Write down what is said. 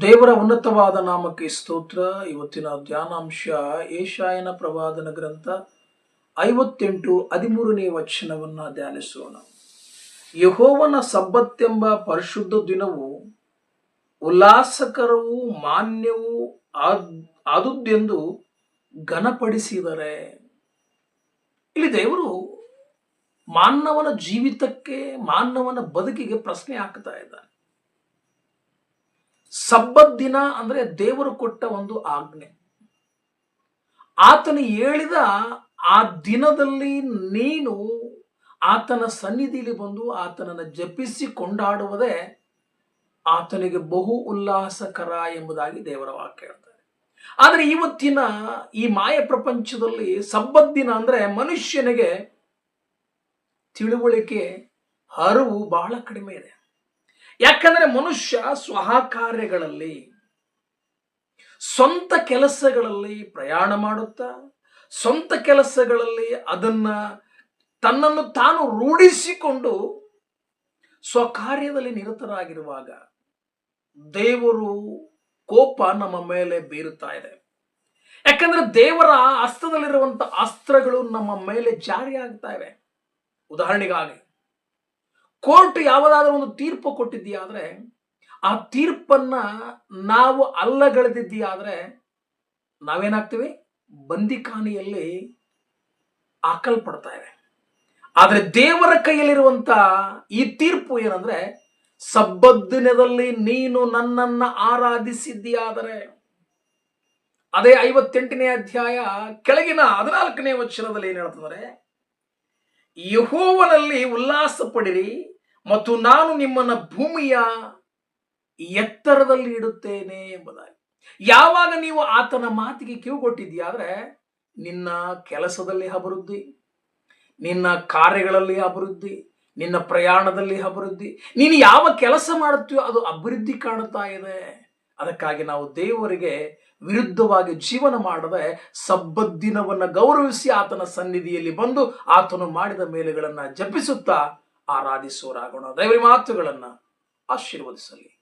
ದೇವರ ಉನ್ನತವಾದ ನಾಮಕ್ಕೆ ಸ್ತೋತ್ರ. ಇವತ್ತಿನ ಧ್ಯಾನಾಂಶ ಏಷಾಯನ ಪ್ರವಾದನ ಗ್ರಂಥ ಐವತ್ತೆಂಟು ಹದಿಮೂರನೇ ವಚನವನ್ನ ಧ್ಯಾನಿಸೋಣ. ಯಹೋವನ ಸಬ್ಬತ್ತೆಂಬ ಪರಿಶುದ್ಧ ದಿನವು ಉಲ್ಲಾಸಕರವೂ ಮಾನ್ಯವೂ ಆದ್, ಆದುದೆಂದು ಘನಪಡಿಸಿದರೆ. ಇಲ್ಲಿ ದೇವರು ಮಾನವನ ಜೀವಿತಕ್ಕೆ, ಮಾನವನ ಬದುಕಿಗೆ ಪ್ರಶ್ನೆ ಹಾಕ್ತಾ ಇದ್ದಾನೆ. ಸಬ್ಬತ್ ದಿನ ಅಂದ್ರೆ ದೇವರು ಕೊಟ್ಟ ಒಂದು ಆಜ್ಞೆ. ಆತನು ಹೇಳಿದ ಆ ದಿನದಲ್ಲಿ ನೀನು ಆತನ ಸನ್ನಿಧಿಲಿ ಬಂದು ಆತನನ್ನು ಜಪಿಸಿ ಕೊಂಡಾಡುವುದೇ ಆತನಿಗೆ ಬಹು ಉಲ್ಲಾಸಕರ ಎಂಬುದಾಗಿ ದೇವರ ವಾಕ್ಯ ಹೇಳ್ತಾರೆ. ಆದರೆ ಇವತ್ತಿನ ಈ ಮಾಯ ಪ್ರಪಂಚದಲ್ಲಿ ಸಬ್ಬತ್ ದಿನ ಅಂದ್ರೆ ಮನುಷ್ಯನಿಗೆ ತಿಳುವಳಿಕೆ, ಅರಿವು ಬಹಳ ಕಡಿಮೆ ಇದೆ. ಯಾಕಂದ್ರೆ ಮನುಷ್ಯ ಸ್ವಹ ಕಾರ್ಯಗಳಲ್ಲಿ ಸ್ವಂತ ಕೆಲಸಗಳಲ್ಲಿ ಪ್ರಯಾಣ ಮಾಡುತ್ತಾ, ಸ್ವಂತ ಕೆಲಸಗಳಲ್ಲಿ ಅದನ್ನ, ತನ್ನನ್ನು ತಾನು ರೂಢಿಸಿಕೊಂಡು ಸ್ವಕಾರ್ಯದಲ್ಲಿ ನಿರತರಾಗಿರುವಾಗ ದೇವರು ಕೋಪ ನಮ್ಮ ಮೇಲೆ ಬೀರುತ್ತಾ ಇದೆ. ಯಾಕಂದ್ರೆ ದೇವರ ಅಸ್ತ್ರದಲ್ಲಿರುವಂಥ ಅಸ್ತ್ರಗಳು ನಮ್ಮ ಮೇಲೆ ಜಾರಿಯಾಗ್ತಾ ಇವೆ. ಉದಾಹರಣೆಗಾಗಿ ಕೋರ್ಟ್ ಯಾವುದಾದ್ರೂ ಒಂದು ತೀರ್ಪು ಕೊಟ್ಟಿದ್ದೀಯಾದ್ರೆ ಆ ತೀರ್ಪನ್ನ ನಾವು ಅಲ್ಲಗಳೆದಿದ್ದೀಯಾದ್ರೆ, ನಾವೇನಾಗ್ತೀವಿ? ಬಂದಿಖಾನಿಯಲ್ಲಿ ಇದೆ ಆದರೆ ದೇವರ ಕೈಯಲ್ಲಿರುವಂತ ಈ ತೀರ್ಪು ಏನಂದ್ರೆ ಸಬ್ಬದ್ದಿನದಲ್ಲಿ ನೀನು ನನ್ನನ್ನ ಆರಾಧಿಸಿದ್ದೀಯಾದರೆ. ಅದೇ ಐವತ್ತೆಂಟನೇ ಅಧ್ಯಾಯ ಕೆಳಗಿನ ಹದಿನಾಲ್ಕನೇ ವಚನದಲ್ಲಿ ಏನ್ ಹೇಳ್ತಂದ್ರೆ ಯಹೋವನಲ್ಲಿ ಉಲ್ಲಾಸ ಪಡಿರಿ ಮತ್ತು ನಾನು ನಿಮ್ಮನ್ನ ಭೂಮಿಯ ಎತ್ತರದಲ್ಲಿ ಇಡುತ್ತೇನೆ ಎಂಬುದಾಗಿ. ಯಾವಾಗ ನೀವು ಆತನ ಮಾತಿಗೆ ಕಿವಿಗೊಟ್ಟಿದ್ಯಾದ್ರೆ ನಿನ್ನ ಕೆಲಸದಲ್ಲಿ ಅಭಿವೃದ್ಧಿ, ನಿನ್ನ ಕಾರ್ಯಗಳಲ್ಲಿ ಅಭಿವೃದ್ಧಿ, ನಿನ್ನ ಪ್ರಯಾಣದಲ್ಲಿ ಅಭಿವೃದ್ಧಿ, ನೀನು ಯಾವ ಕೆಲಸ ಮಾಡುತ್ತೀಯೋ ಅದು ಅಭಿವೃದ್ಧಿ ಕಾಣುತ್ತಾ ಇದೆ. ಅದಕ್ಕಾಗಿ ನಾವು ದೇವರಿಗೆ ವಿರುದ್ಧವಾಗಿ ಜೀವನ ಮಾಡದೆ ಸಬ್ಬದ್ದಿನವನ್ನ ಗೌರವಿಸಿ ಆತನ ಸನ್ನಿಧಿಯಲ್ಲಿ ಬಂದು ಆತನು ಮಾಡಿದ ಮೇಲೆಗಳನ್ನ ಜಪಿಸುತ್ತಾ ಆರಾಧಿಸೋರಾಗೋಣ ದೈವರಿ ಮಾತುಗಳನ್ನ ಆಶೀರ್ವದಿಸಲಿ.